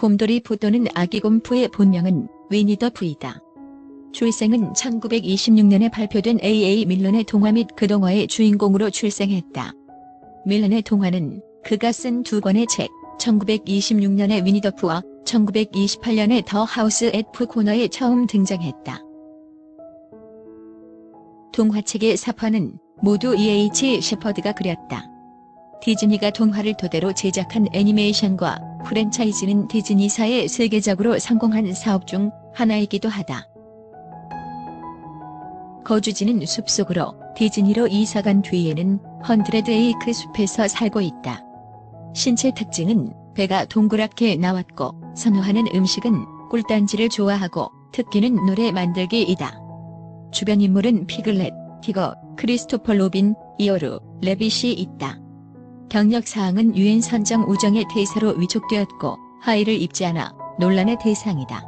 곰돌이 푸 또는 아기 곰푸의 본명은 위니 더 푸이다. 출생은 1926년에 발표된 A.A. 밀런의 동화 및 그 동화의 주인공으로 출생했다. 밀런의 동화는 그가 쓴 두 권의 책, 1926년의 위니 더 푸와 1928년의 더 하우스 앳프 코너에 처음 등장했다. 동화책의 사파는 모두 E.H. 셰퍼드가 그렸다. 디즈니가 동화를 토대로 제작한 애니메이션과 프랜차이즈는 디즈니사의 세계적으로 성공한 사업 중 하나이기도 하다. 거주지는 숲속으로 디즈니로 이사간 뒤에는 헌드레드 에이크 숲에서 살고 있다. 신체 특징은 배가 동그랗게 나왔고 선호하는 음식은 꿀단지를 좋아하고 특기는 노래 만들기이다. 주변 인물은 피글렛, 티거, 크리스토퍼 로빈, 이오르, 레빗이 있다. 경력 사항은 유엔 선정 우정의 대사로 위촉되었고 하의를 입지 않아 논란의 대상이다.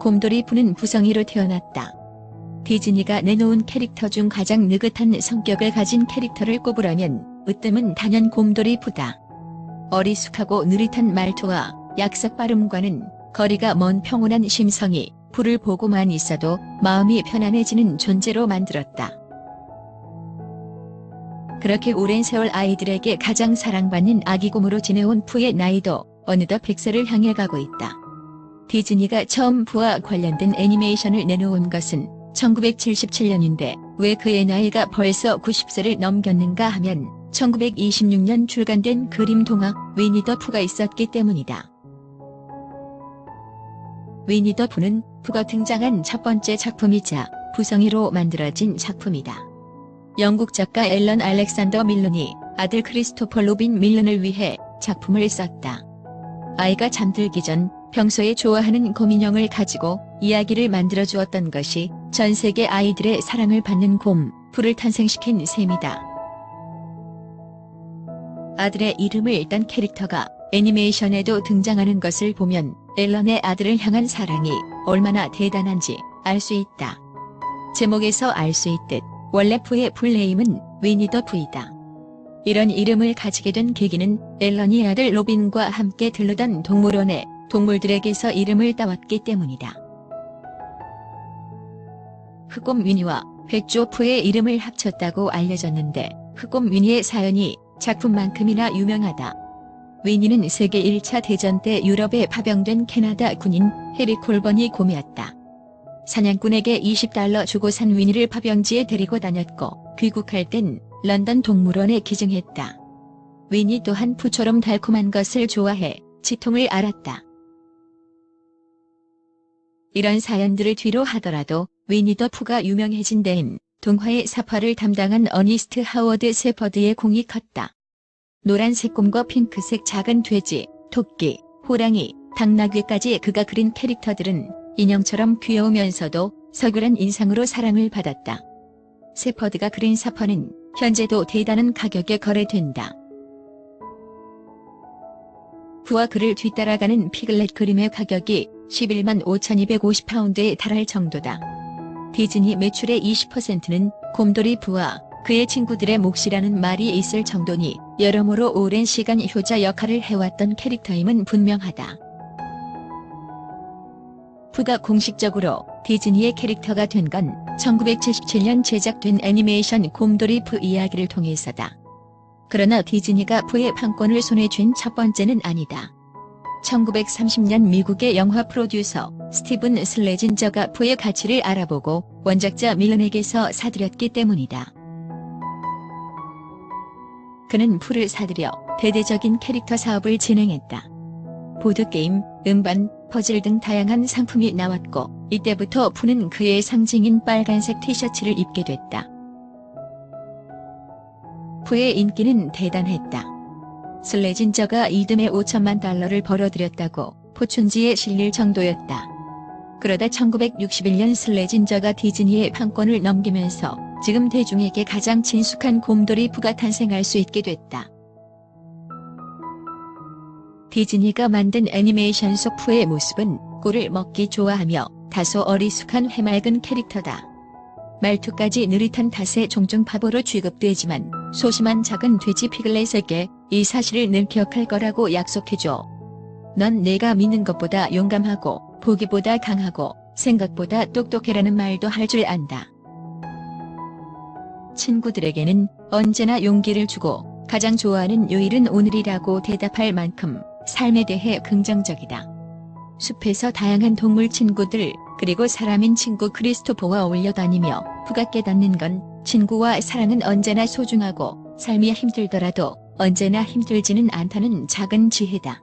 곰돌이 푸는 구성이로 태어났다. 디즈니가 내놓은 캐릭터 중 가장 느긋한 성격을 가진 캐릭터를 꼽으라면 으뜸은 단연 곰돌이 푸다. 어리숙하고 느릿한 말투와 약삭 발음과는 거리가 먼 평온한 심성이 불을 보고만 있어도 마음이 편안해지는 존재로 만들었다. 그렇게 오랜 세월 아이들에게 가장 사랑받는 아기곰으로 지내온 푸의 나이도 어느덧 100세를 향해 가고 있다. 디즈니가 처음 푸와 관련된 애니메이션을 내놓은 것은 1977년인데 왜 그의 나이가 벌써 90세를 넘겼는가 하면 1926년 출간된 그림 동화 위니 더 푸가 있었기 때문이다. 위니 더 푸는 푸가 등장한 첫 번째 작품이자 부성이로 만들어진 작품이다. 영국 작가 앨런 알렉산더 밀런이 아들 크리스토퍼 로빈 밀런을 위해 작품을 썼다. 아이가 잠들기 전 평소에 좋아하는 곰인형을 가지고 이야기를 만들어 주었던 것이 전 세계 아이들의 사랑을 받는 곰, 풀을 탄생시킨 셈이다. 아들의 이름을 딴 캐릭터가 애니메이션에도 등장하는 것을 보면 앨런의 아들을 향한 사랑이 얼마나 대단한지 알 수 있다. 제목에서 알 수 있듯 원래 푸의 풀네임은 위니 더 푸이다. 이런 이름을 가지게 된 계기는 앨런이 아들 로빈과 함께 들르던 동물원에 동물들에게서 이름을 따왔기 때문이다. 흑곰 위니와 백조푸의 이름을 합쳤다고 알려졌는데 흑곰 위니의 사연이 작품만큼이나 유명하다. 위니는 세계 1차 대전 때 유럽에 파병된 캐나다 군인 해리 콜번이 곰이었다. 사냥꾼에게 20달러 주고 산 위니를 파병지에 데리고 다녔고 귀국할 땐 런던 동물원에 기증했다. 위니 또한 푸처럼 달콤한 것을 좋아해 치통을 알았다. 이런 사연들을 뒤로 하더라도 위니 더 푸가 유명해진 데엔 동화의 사파를 담당한 어니스트 하워드 세퍼드의 공이 컸다. 노란색 곰과 핑크색 작은 돼지, 토끼, 호랑이, 당나귀까지 그가 그린 캐릭터들은 인형처럼 귀여우면서도 서글한 인상으로 사랑을 받았다. 세퍼드가 그린 사파는 현재도 대단한 가격에 거래된다. 부와 그를 뒤따라가는 피글렛 그림의 가격이 11만 5,250파운드에 달할 정도다. 디즈니 매출의 20%는 곰돌이 부와 그의 친구들의 몫이라는 말이 있을 정도니 여러모로 오랜 시간 효자 역할을 해왔던 캐릭터임은 분명하다. 부가 공식적으로 디즈니의 캐릭터가 된 건 1977년 제작된 애니메이션 곰돌이 푸 이야기를 통해서다. 그러나 디즈니가 푸의 판권을 손에 쥔 첫 번째는 아니다. 1930년 미국의 영화 프로듀서 스티븐 슬레진저가 푸의 가치를 알아보고 원작자 밀런에게서 사들였기 때문이다. 그는 푸를 사들여 대대적인 캐릭터 사업을 진행했다. 보드게임, 음반, 퍼즐 등 다양한 상품이 나왔고 이때부터 푸는 그의 상징인 빨간색 티셔츠를 입게 됐다. 푸의 인기는 대단했다. 슬레진저가 이듬해 5천만 달러를 벌어들였다고 포춘지에 실릴 정도였다. 그러다 1961년 슬레진저가 디즈니의 판권을 넘기면서 지금 대중에게 가장 친숙한 곰돌이 푸가 탄생할 수 있게 됐다. 디즈니가 만든 애니메이션 속 푸의 모습은 꿀을 먹기 좋아하며 다소 어리숙한 해맑은 캐릭터다. 말투까지 느릿한 탓에 종종 바보로 취급되지만 소심한 작은 돼지 피글렛에게 이 사실을 늘 기억할 거라고 약속해줘. 넌 내가 믿는 것보다 용감하고 보기보다 강하고 생각보다 똑똑해라는 말도 할 줄 안다. 친구들에게는 언제나 용기를 주고 가장 좋아하는 요일은 오늘이라고 대답할 만큼 삶에 대해 긍정적이다. 숲에서 다양한 동물 친구들 그리고 사람인 친구 크리스토퍼와 어울려 다니며 부가 깨닫는 건 친구와 사랑은 언제나 소중하고 삶이 힘들더라도 언제나 힘들지는 않다는 작은 지혜다.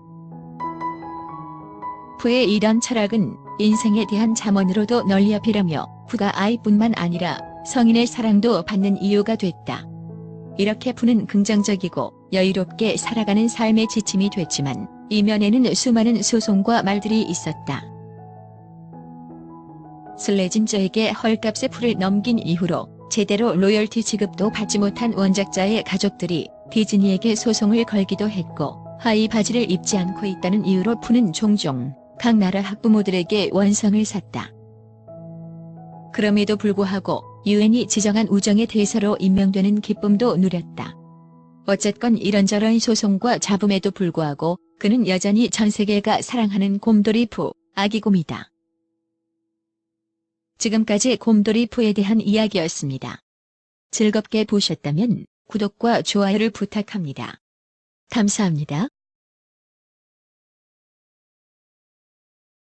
부의 이런 철학은 인생에 대한 잠언으로도 널리 어필하며 부가 아이뿐만 아니라 성인의 사랑도 받는 이유가 됐다. 이렇게 부는 긍정적이고 여유롭게 살아가는 삶의 지침이 됐지만 이면에는 수많은 소송과 말들이 있었다. 슬레진저에게 헐값의 풀을 넘긴 이후로 제대로 로열티 지급도 받지 못한 원작자의 가족들이 디즈니에게 소송을 걸기도 했고 하이 바지를 입지 않고 있다는 이유로 푸는 종종 각 나라 학부모들에게 원성을 샀다. 그럼에도 불구하고 유엔이 지정한 우정의 대사로 임명되는 기쁨도 누렸다. 어쨌건 이런저런 소송과 잡음에도 불구하고 그는 여전히 전 세계가 사랑하는 곰돌이 푸, 아기곰이다. 지금까지 곰돌이 푸에 대한 이야기였습니다. 즐겁게 보셨다면 구독과 좋아요를 부탁합니다. 감사합니다.